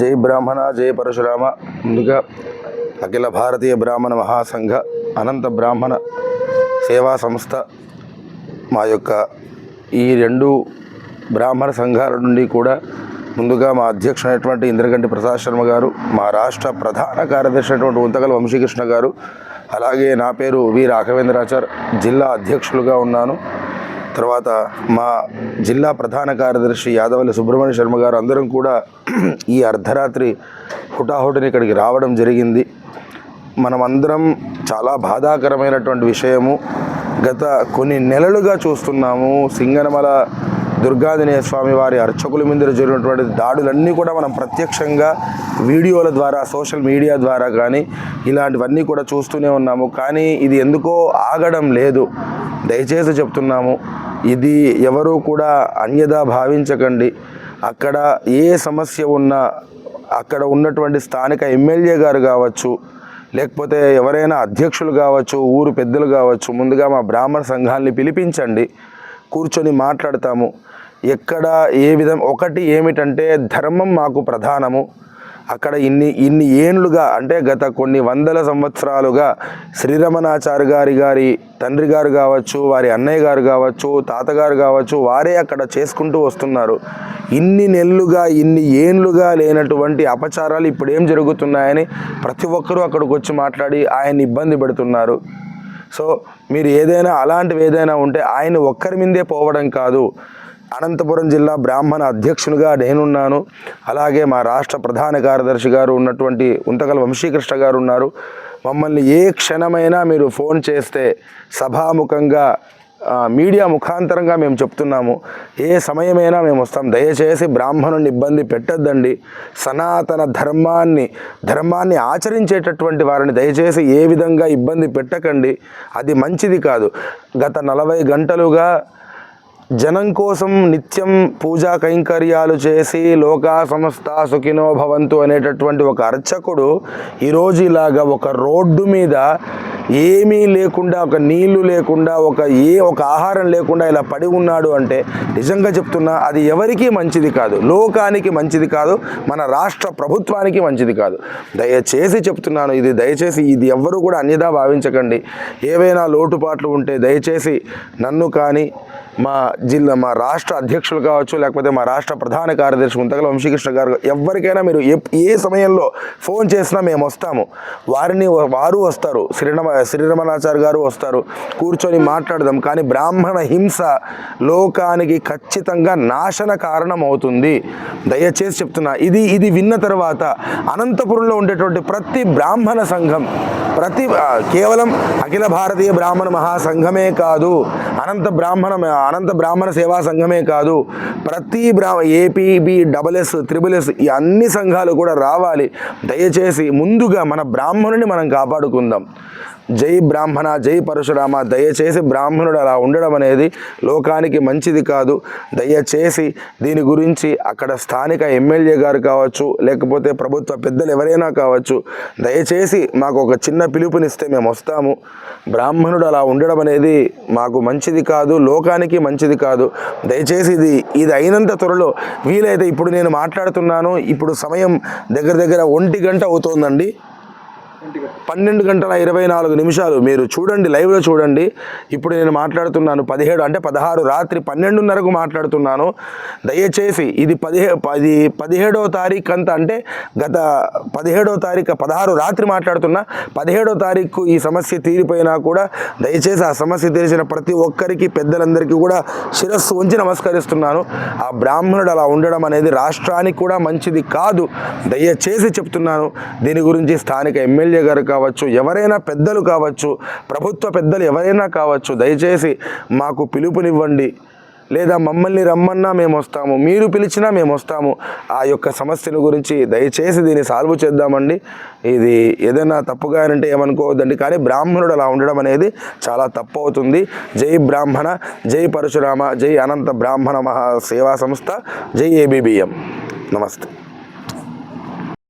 జై బ్రాహ్మణ జై పరశురామ. ముందుగా అఖిల భారతీయ బ్రాహ్మణ మహాసంఘ అనంత బ్రాహ్మణ సేవా సంస్థ మా యొక్క ఈ రెండు బ్రాహ్మణ సంఘాల నుండి కూడా ముందుగా మా అధ్యక్షుడైనటువంటి ఇంద్రగంటి ప్రసాద్ శర్మ గారు మా రాష్ట్ర ప్రధాన కార్యదర్శి అయినటువంటి ఉంతకల వంశీకృష్ణ గారు అలాగే నా పేరు వి రాఘవేంద్రాచార్ జిల్లా అధ్యక్షులుగా ఉన్నాను. తర్వాత మా జిల్లా ప్రధాన కార్యదర్శి యాదవల్లి సుబ్రహ్మణ్య శర్మ గారు అందరం కూడా ఈ అర్ధరాత్రి హుటాహుటిని ఇక్కడికి రావడం జరిగింది. మనమందరం చాలా బాధాకరమైనటువంటి విషయము. గత కొన్ని నెలలుగా చూస్తున్నాము. సింగనమల దుర్గాదినేయ స్వామి వారి అర్చకుల మీద జరిగినటువంటి దాడులన్నీ కూడా మనం ప్రత్యక్షంగా వీడియోల ద్వారా సోషల్ మీడియా ద్వారా కానీ ఇలాంటివన్నీ కూడా చూస్తూనే ఉన్నాము. కానీ ఇది ఎందుకో ఆగడం లేదు. దయచేసి చెప్తున్నాము ఇది ఎవరు కూడా అన్యదా భావించకండి. అక్కడ ఏ సమస్య ఉన్నా అక్కడ ఉన్నటువంటి స్థానిక ఎమ్మెల్యే గారు కావచ్చు లేకపోతే ఎవరైనా అధ్యక్షులు కావచ్చు ఊరు పెద్దలు కావచ్చు ముందుగా మా బ్రాహ్మణ సంఘాన్ని పిలిపించండి కూర్చొని మాట్లాడతాము. ఎక్కడ ఏ విధం ఒకటి ఏమిటంటే ధర్మం మాకు ప్రధానము. అక్కడ ఇన్ని ఇన్ని ఏండ్లుగా అంటే గత కొన్ని వందల సంవత్సరాలుగా శ్రీరమణాచారి గారి గారి తండ్రి గారు కావచ్చు వారి అన్నయ్య గారు కావచ్చు తాతగారు కావచ్చు వారే అక్కడ చేసుకుంటూ వస్తున్నారు. ఇన్ని నెలలుగా ఇన్ని ఏండ్లుగా లేనటువంటి అపచారాలు ఇప్పుడు ఏం జరుగుతున్నాయని ప్రతి ఒక్కరూ అక్కడికి వచ్చి మాట్లాడి ఆయన్ని ఇబ్బంది పెడుతున్నారు. సో మీరు ఏదైనా అలాంటివి ఏదైనా ఉంటే ఆయన ఒక్కరి మీదే పోవడం కాదు. అనంతపురం జిల్లా బ్రాహ్మణ అధ్యక్షునిగా నేనున్నాను. అలాగే మా రాష్ట్ర ప్రధాన కార్యదర్శి గారు ఉన్నటువంటి ఉంతకల వంశీకృష్ణ గారు ఉన్నారు. మమ్మల్ని ఏ క్షణమైనా మీరు ఫోన్ చేస్తే సభాముఖంగా మీడియా ముఖాంతరంగా మేము చెప్తున్నాము. ఏ సమయమైనా మేము వస్తాం. దయచేసి బ్రాహ్మణుని ఇబ్బంది పెట్టద్దండి. సనాతన ధర్మాన్ని ధర్మాన్ని ఆచరించేటటువంటి వారిని దయచేసి ఏ విధంగా ఇబ్బంది పెట్టకండి. అది మంచిది కాదు. గత నలభై గంటలుగా జనం కోసం నిత్యం పూజా కైంకర్యాలు చేసి లోకా సమస్త సుఖినో భవంతు అనేటటువంటి ఒక అర్చకుడు ఈరోజు ఇలాగా ఒక రోడ్డు మీద ఏమీ లేకుండా ఒక నీళ్ళు లేకుండా ఒక ఏ ఒక ఆహారం లేకుండా ఇలా పడి ఉన్నాడు అంటే నిజంగా చెప్తున్నా అది ఎవరికీ మంచిది కాదు. లోకానికి మంచిది కాదు మన రాష్ట్ర ప్రభుత్వానికి మంచిది కాదు. దయచేసి చెప్తున్నాను ఇది దయచేసి ఇది ఎవ్వరూ కూడా అన్యదా భావించకండి. ఏవైనా లోటుపాట్లు ఉంటే దయచేసి నన్ను కానీ మా జిల్లా మా రాష్ట్ర అధ్యక్షులు కావచ్చు లేకపోతే మా రాష్ట్ర ప్రధాన కార్యదర్శి ముంతగల వంశీకృష్ణ గారు ఎవరికైనా మీరు ఏ- ఏ సమయంలో ఫోన్ చేసినా మేము వస్తాము. వారిని వారు వస్తారు శ్రీరమ శ్రీరమణాచారి గారు వస్తారు. కూర్చొని మాట్లాడదాం. కానీ బ్రాహ్మణ హింస లోకానికి ఖచ్చితంగా నాశన కారణం అవుతుంది దయచేసి చెప్తున్నా ఇది ఇది విన్న తర్వాత అనంతపురంలో ఉండేటువంటి ప్రతి బ్రాహ్మణ సంఘం ప్రతి కేవలం అఖిల భారతీయ బ్రాహ్మణ మహాసంఘమే కాదు అనంత బ్రాహ్మణ అనంత బ్రాహ్మణ సేవా సంఘమే కాదు ప్రతి బ్రా APB double S triple S ఈ అన్ని సంఘాలు కూడా రావాలి. దయచేసి ముందుగా మన బ్రాహ్మణుని మనం కాపాడుకుందాం. జై బ్రాహ్మణ జై పరశురామ దయచేసి బ్రాహ్మణుడు అలా ఉండడం అనేది లోకానికి మంచిది కాదు. దయచేసి దీని గురించి అక్కడ స్థానిక ఎమ్మెల్యే గారు కావచ్చు లేకపోతే ప్రభుత్వ పెద్దలు ఎవరైనా కావచ్చు దయచేసి మాకు ఒక చిన్న పిలుపునిస్తే మేము వస్తాము. బ్రాహ్మణుడు అలా ఉండడం అనేది మాకు మంచిది కాదు లోకానికి మంచిది కాదు. దయచేసి ఇది ఇది అయినంత త్వరలో వీలైతే ఇప్పుడు నేను మాట్లాడుతున్నాను. ఇప్పుడు సమయం దగ్గర దగ్గర ఒంటి గంట అవుతోందండి. పన్నెండు గంటల ఇరవై నాలుగు నిమిషాలు. మీరు చూడండి లైవ్లో చూడండి. ఇప్పుడు నేను మాట్లాడుతున్నాను పదిహేడు అంటే పదహారు రాత్రి పన్నెండున్నరకు మాట్లాడుతున్నాను. దయచేసి ఇది పదిహే పది పదిహేడవ తారీఖు అంతా అంటే గత పదిహేడవ తారీఖు పదహారు రాత్రి మాట్లాడుతున్నా. పదిహేడవ తారీఖు ఈ సమస్య తీరిపోయినా కూడా దయచేసి ఆ సమస్య తీర్చిన ప్రతి ఒక్కరికి పెద్దలందరికీ కూడా శిరస్సు ఉంచి నమస్కరిస్తున్నాను. ఆ బ్రాహ్మణుడు అలా ఉండడం అనేది రాష్ట్రానికి కూడా మంచిది కాదు. దయచేసి చెప్తున్నాను దీని గురించి స్థానిక ఎమ్మెల్యే గారు కావచ్చు ఎవరైనా పెద్దలు కావచ్చు ప్రభుత్వ పెద్దలు ఎవరైనా కావచ్చు దయచేసి మాకు పిలుపునివ్వండి. లేదా మమ్మల్ని రమ్మన్నా మేము వస్తాము మీరు పిలిచినా మేము వస్తాము. ఆ యొక్క సమస్యను గురించి దయచేసి దీన్ని సాల్వ్ చేద్దామండి. ఇది ఏదైనా తప్పుగా అంటే ఏమనుకోవద్దండి. కానీ బ్రాహ్మణుడు అలా ఉండడం అనేది చాలా తప్పు అవుతుంది. జై బ్రాహ్మణ జై పరశురామ జై అనంత బ్రాహ్మణ మహా సేవా సంస్థ జై ఏబిబిఎం. నమస్తే.